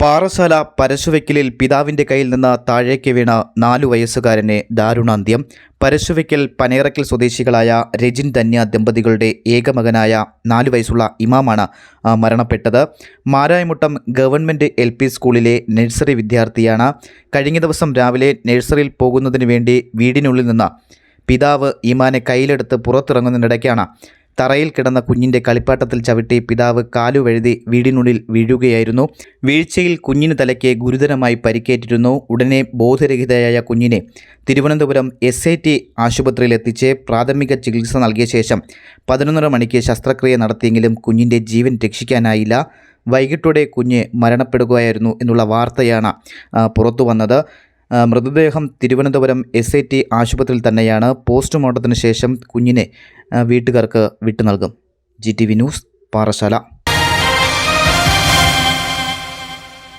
പാറശാല പരശുവയ്ക്കലിൽ പിതാവിന്റെ കയ്യിൽ നിന്ന് താഴേക്ക് വീണ നാലു വയസ്സുകാരനെ ദാരുണാന്ത്യം. പരശുവയ്ക്കൽ പനേറക്കൽ സ്വദേശികളായ രജിൻ ധന്യ ദമ്പതികളുടെ ഏകമകനായ നാലു വയസ്സുള്ള ഇമാമാണ് മരണപ്പെട്ടത്. മാരായമുട്ടം ഗവൺമെന്റ് എൽ പി സ്കൂളിലെ നഴ്സറി വിദ്യാർത്ഥിയാണ്. കഴിഞ്ഞ ദിവസം രാവിലെ നഴ്സറിയിൽ പോകുന്നതിന് വേണ്ടി വീടിനുള്ളിൽ നിന്ന് പിതാവ് ഇമാനെ കയ്യിലെടുത്ത് പുറത്തിറങ്ങുന്നതിനിടയ്ക്കാണ് തറയിൽ കിടന്ന കുഞ്ഞിന്റെ കളിപ്പാട്ടത്തിൽ ചവിട്ടി പിതാവ് കാലുവഴുതി വീടിനുള്ളിൽ വീഴുകയായിരുന്നു. വീഴ്ചയിൽ കുഞ്ഞിന് തലയ്ക്ക് ഗുരുതരമായി പരിക്കേറ്റിരുന്നു. ഉടനെ ബോധരഹിതയായ കുഞ്ഞിനെ തിരുവനന്തപുരം എസ് ഐ ടി ആശുപത്രിയിൽ എത്തിച്ച് പ്രാഥമിക ചികിത്സ നൽകിയ ശേഷം പതിനൊന്നര മണിക്ക് ശസ്ത്രക്രിയ നടത്തിയെങ്കിലും കുഞ്ഞിന്റെ ജീവൻ രക്ഷിക്കാനായില്ല. വൈകിട്ടോടെ കുഞ്ഞ് മരണപ്പെടുകയായിരുന്നു എന്നുള്ള വാർത്തയാണ് പുറത്തു വന്നത് മൃതദേഹം തിരുവനന്തപുരം എസ് ഐ ടി ആശുപത്രിയിൽ തന്നെയാണ് പോസ്റ്റ്മോർട്ടത്തിന് ശേഷം കുഞ്ഞിനെ വീട്ടുകാർക്ക് വിട്ടു നൽകും. G T V news Parassala